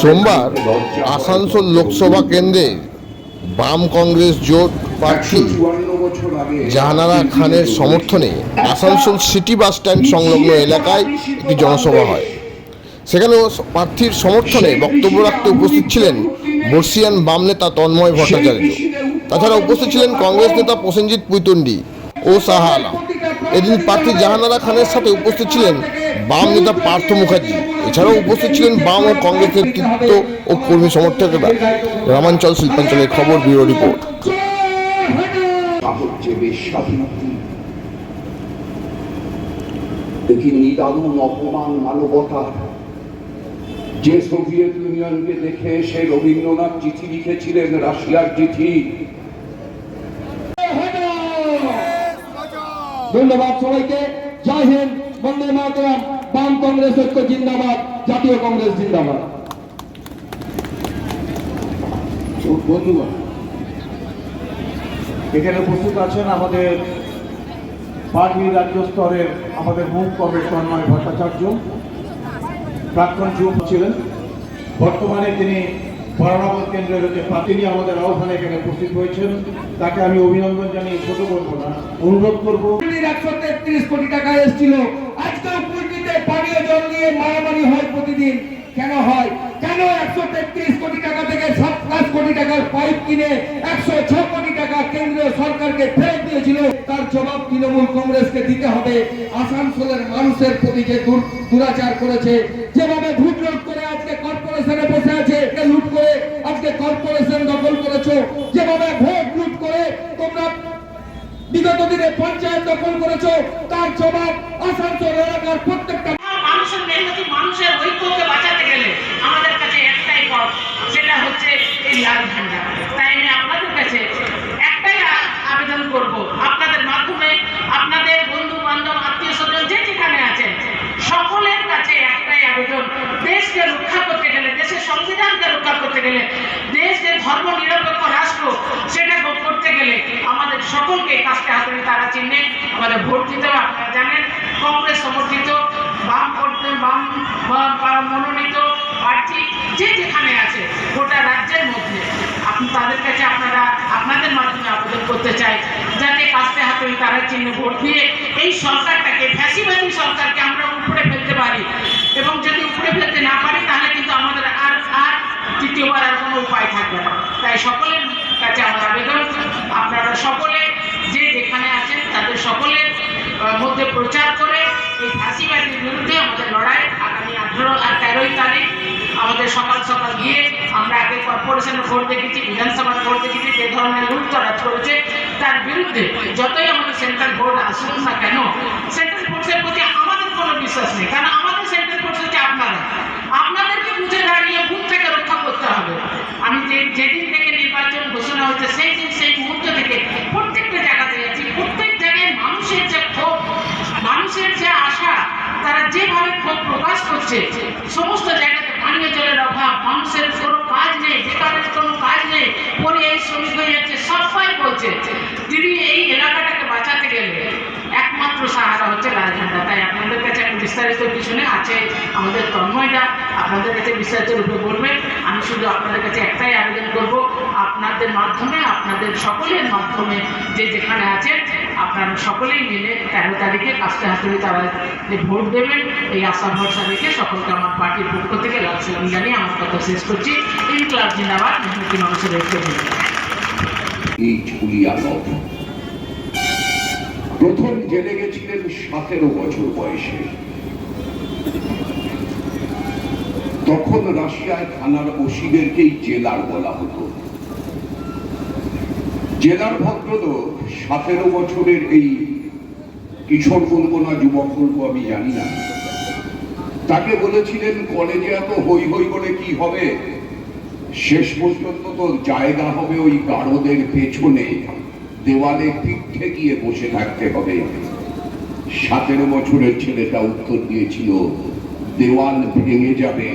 সোমবার আসানসোল লোকসভা কেন্দ্রে বাম কংগ্রেস জোট প্রার্থী জাহানারা খানের সমর্থনে আসানসোল সিটি বাস স্ট্যান্ড সংলগ্ন এলাকায় একটি জনসভা হয়। সেখানে প্রার্থীর সমর্থনে বক্তব্য রাখতে উপস্থিত ছিলেন বর্ষিয়ান বাম নেতা তন্ময় ভট্টাচার্য। তাছাড়া উপস্থিত ছিলেন কংগ্রেস নেতা প্রসেনজিৎ পুইতন্ডি ও সাহা আলম। এদিন প্রার্থী জাহানারা খানের সাথে উপস্থিত ছিলেন বাম নেতা পার্থ মুখার্জি। এছাড়াও উপস্থিত ছিলেন বাম ও কংগ্রেস নেতৃত্ব ও কর্মী সমর্থকেরা। গ্রামাঞ্চল শিল্পাঞ্চলের খবর ব্যুরো রিপোর্ট। দেখি নিদারুণ অপমান মানবতা। যে সোভিয়েত ইউনিয়নকে দেখে সে রবীন্দ্রনাথ চিঠি লিখেছিলেন রাশিয়ার চিঠি। ধন্যবাদ সবাইকে। জয় হিন্দ বন্দে মাতরম। বাম কংগ্রেস ঐক্য জিন্দাবাদ জাতীয় কংগ্রেস জিন্দাবাদ। বন্ধুগণ এখানে উপস্থিত আছেন আমাদের পার্টি রাজ্য স্তরের আমাদের মুখ কমরেড তন্ময় ভট্টাচার্য। প্রাক্তন যুব ছিলেন। বর্তমানে তিনি বরানগর কেন্দ্রের যে তিনি আমাদের আহ্বানে এখানে উপস্থিত হয়েছেন। তাকে আমি অভিনন্দন জানিয়ে ছোট করব না অনুরোধ করব। একশো তেত্রিশ কোটি টাকা এসেছিল। পুলটিতে পানীয় নিয়ে মারামারি হয় প্রতিদিন। কেন হয়? কেন একশো তেত্রিশ কোটি টাকা থেকে সাত কোটি টাকার পাইপ কিনে একশো কোটি টাকা কেন্দ্রীয় সরকারকে ফেরত দিয়েছিল? তার জবাব তৃণমূল কংগ্রেসকে দিতে হবে। আসানসোলের মানুষের প্রতি যে দুরাচার করেছে, যেভাবে ভোট করে আজকে কর্পোরেশনে বসে আছে লুট করে আজকে কর্পোরেশন দখল করেছ? যেভাবে ভোট লুট করে তোমরা বিগত দিনে পঞ্চায়েত দখল করেছ, তার জবাব আসানসোল এলাকার প্রত্যেকটা মেহনতি মানুষের ঐক্যকে বাঁচাতে গেলে আমাদের কাছে একটাই পথ, সেটা হচ্ছে এই লাল ঝান্ডা। তাই আমি আপনাদের কাছে একটাই আবেদন করব, আপনাদের মাধ্যমে আপনাদের বন্ধু, বান্ধব, আত্মীয় স্বজন যে যেখানে আছেন, সকলের কাছে একটাই আবেদন, দেশকে রক্ষা করতে গেলে, দেশের সংবিধানকে রক্ষা করতে গেলে, দেশকে ধর্ম নিরপেক্ষ রাষ্ট্র সেটা করতে গেলে আমাদের সকলকে কাজকে হাতে তারা চিহ্নে আমাদের ভোট দিতে আপনারা জানেন, কংগ্রেস সমর্থিত বাম করতে বাম মনোনীত প্রার্থী যে যেখানে আছে, গোটা রাজ্যের মধ্যে। আপনি তাদের কাছে আপনারা, আপনাদের মাধ্যমে আবেদন করতে চাই, যাতে কাস্তে হাতে তারা চিহ্নে ভোট দিয়ে এই সরকারটাকে, ফ্যাসিবাদী সরকারকে আমরা উপরে ফেলতে পারি। এবং যদি উপরে ফেলতে না পারি, তাহলে কিন্তু আমাদের আর আর তৃতীয়বার আর কোনো উপায় থাকবে না। তাই সকলের কাছে আমার আবেদন, আপনারা সকলে যে যেখানে আছেন, তাদের সকলের মধ্যে প্রচার করে এই ফাঁসিবাদীর বিরুদ্ধে আমাদের লড়াই, আগামী আঠেরো আর তেরোই তারিখ আমাদের সকাল সকাল গিয়ে আমরা আগে কর্পোরেশনের ভোট দেখেছি, বিধানসভার ভোট দেখেছি, যে ধরনের লুটতরাজ করেছে, তার বিরুদ্ধে যতই আমাদের সেন্ট্রাল ভোট আসুক না কেন সেন্ট্রাল ফোর্সের প্রতি আমাদের কোনো বিশ্বাস নেই, কারণ আমাদের সেন্ট্রাল ফোর্স হচ্ছে আপনারা। আপনাদেরকে বুঝে দাঁড়িয়ে বুথ থেকে রক্ষা করতে হবে। আমি যে যেদিন থেকে নির্বাচন ঘোষণা হচ্ছে সেই দিন সেই প্রকাশ করছে। সমস্ত জায়গাতে পানীয় জলের অভাব, মানুষের কোনো কাজ নেই, বেকারের কোনো কাজ নেই পরিযায়ী শ্রমিক হয়ে যাচ্ছে, সবাই বলছে। তিনি এই এলাকাটাকে বাঁচাতে গেলে একমাত্র সাহারা হচ্ছে লাল তাই আপনাদের কাছে আমি বিস্তারিত পিছনে আছে আমাদের তন্ময়টা আপনাদের কাছে বিস্তারিত রূপে বলবে আমি শুধু আপনাদের কাছে একটাই আবেদন করব, আপনাদের মাধ্যমে, আপনাদের সকলের মাধ্যমে যে যেখানে আছেন আপনারা সকলেই মিলে তেরো তারিখে কাস্তে হাতুড়ি তারা যে ভোট দেবেন, এই আশা ভরসা রেখে সকলকে আমার পার্টির পক্ষ থেকে লাল সালাম জানিয়ে আমার কথা শেষ করছি। এই ক্লাব জিন্দাবাদ, মেহনতি মানুষের ঐক্য প্রথম জেলে গেছিলেন সতেরো বছর বয়সে। তখন রাশিয়ায় থানার ওসিদেরকেই জেলার বলা হতো। জেলার ভদ্রলোক সতেরো বছরের এই কিশোর বলব না যুবক বলব আমি জানি না। তাকে বলেছিলেন, কলেজে এত হই হই করে কি হবে? শেষ পর্যন্ত তো জায়গা হবে ওই গাঢ়দের পেছনে। দেওয়ালে পিঠ ঠেকিয়ে বসে থাকতে হবে। সতেরো বছরের ছেলেটা উত্তর দিয়েছিল, দেওয়াল ভেঙে যাবে।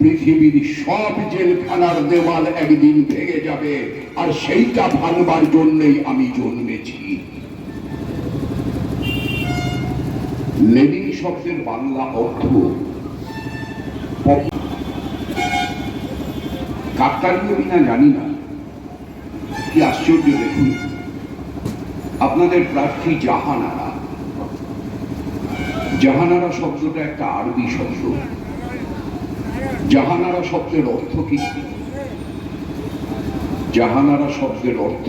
পৃথিবীর সব জেলখানার দেওয়াল একদিন ভেঙে যাবে, আর সেইটা ভাঙবার জন্যই আমি জন্মেছি। লেনিন শব্দের বাংলা অর্থ কাকতালীয় কিনা জানি না। কি আশ্চর্য দেখুন, আপনাদের প্রার্থী জাহানারা। জাহানারা শব্দটা একটা আরবি শব্দ। জাহানারা শব্দের অর্থ কি? জাহানারা শব্দের অর্থ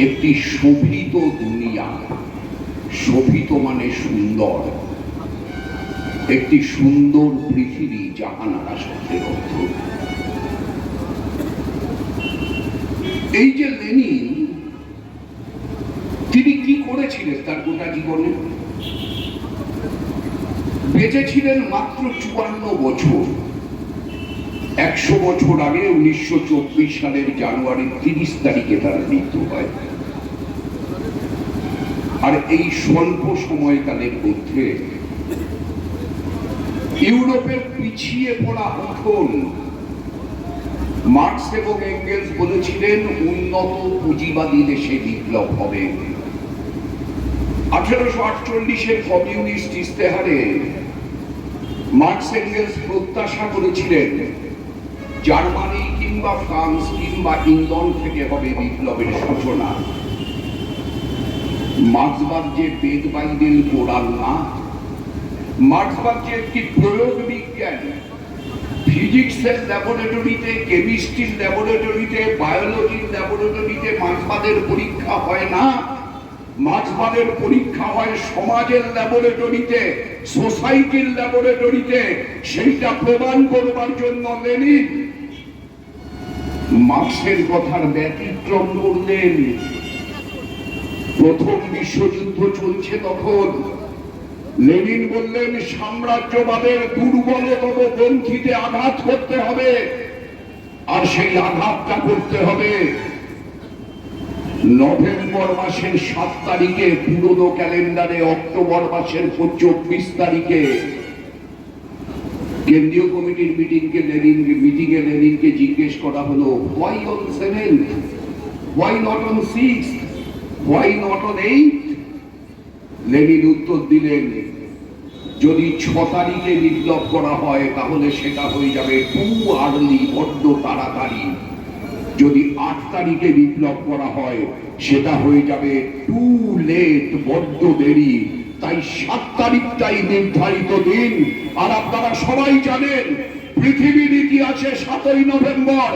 একটি শোভিত দুনিয়া। শোভিত মানে সুন্দর। একটি সুন্দর পৃথিবী জাহানারা শব্দের অর্থ। এই যে লেনিন, তিনি কি করেছিলেন তার গোটা জীবনে? বেঁচে ছিলেন মাত্র চুয়ান্ন বছর। একশো বছর আগে উনিশশো চব্বিশ সালের জানুয়ারি তিরিশ তারিখে তার মৃত্যু হয়। আর এই স্বল্প সময়কালের মধ্যে ইউরোপের পিছিয়ে পড়া উঠোন মার্কস এবং এঙ্গেলস বলেছিলেন, উন্নত পুঁজিবাদী দেশে বিপ্লব হবে। আঠারোশো আটচল্লিশের কমিউনিস্ট ইস্তেহারে মার্কস এঙ্গেলস প্রত্যাশা করেছিলেন, জার্মানি কিংবা ফ্রান্স কিংবা ইংল্যান্ড থেকে হবে বিপ্লবের সূচনা। মার্ক্সবাদ যে বেদ বাইবেল কোরআন না। মার্ক্সবাদ যে একটি প্রয়োগ বিজ্ঞান ফিজিক্সের ল্যাবরেটরিতে, কেমিস্ট্রির ল্যাবরেটরিতে, বায়োলজির ল্যাবরেটরিতে মার্ক্সবাদের পরীক্ষা হয় না। মার্ক্সবাদের পরীক্ষা হয় সমাজের ল্যাবরেটরিতে, সোসাইটির ল্যাবরেটরিতে। সেইটা প্রমাণ করবার জন্য লেনিন। মার্ক্সের কথার ব্যতিক্রম করলেন প্রথম বিশ্বযুদ্ধ চলছে তখন। লেনিন বললেন, সাম্রাজ্যবাদের দুর্বলতম গ্রন্থিতে আঘাত করতে হবে, আর সেই আঘাতটা করতে হবে। নভেম্বর মাসের সাত তারিখে পুরনো ক্যালেন্ডারে অক্টোবর মাসের চব্বিশ তারিখে কেন্দ্রীয় কমিটির মিটিংকে লেনিন মিটিং এ লেনিনকে জিজ্ঞেস করা হলো why on seven why not on six why not on eight Lenin উত্তর দিলেন, যদি ছ তারিখে বিপ্লব করা হয়, তাহলে সেটা হয়ে যাবে টু আর্লি বড্ড তাড়াতাড়ি। যদি আট তারিখে বিপ্লব করা হয়, সেটা হয়ে যাবে টু লেট বড্ড দেরি। তাই সাত তারিখটাই নির্ধারিত দিন। আর আপনারা সবাই জানেন, পৃথিবীর ইতিহাসে সাতই নভেম্বর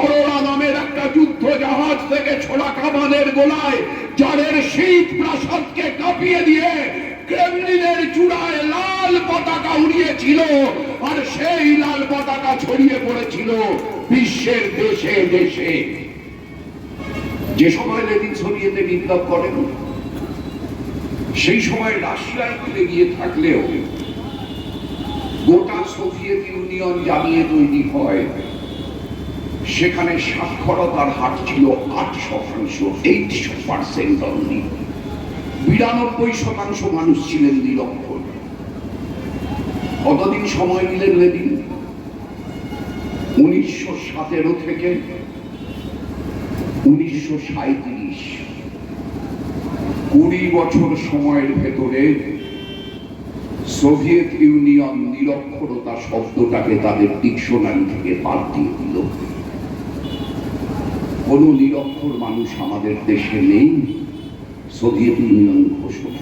অরোরা নামের একটা যুদ্ধ জাহাজ থেকে ছোড়া কামানের গোলায়, জারের শীত প্রাসাদকে কাঁপিয়ে দিয়ে ক্রেমলিনের চূড়ায় লাল পতাকা উড়িয়েছিল, আর সেই লাল পতাকা ছড়িয়ে পড়েছিল। বিশ্বের দেশে দেশে। যে সময় লেনিন সোভিয়েতে বিপ্লব করেন সেই সময় রাশিয়ায় ফিরে গিয়ে থাকলেও গোটা সোভিয়েত ইউনিয়ন জ্বালিয়ে তৈরি হয়। সেখানে সাক্ষরতার হার ছিল আট শতাংশ এইট পার্সেন্ট অনলি বিরানব্বই শতাংশ মানুষ ছিলেন নিরক্ষর। কতদিন সময় নিলেন লেদিন উনিশশো সতেরো থেকে উনিশশো সাঁত্রিশ কুড়ি বছর সময়ের ভেতরে সোভিয়েত ইউনিয়ন নিরক্ষরতা শব্দটাকে তাদের ডিকশনারি থেকে বাদ দিয়ে দিল। কোন নিরক্ষর মানুষ আমাদের দেশে নেই। সোভিয়েত ইউনিয়ন ঘোষণা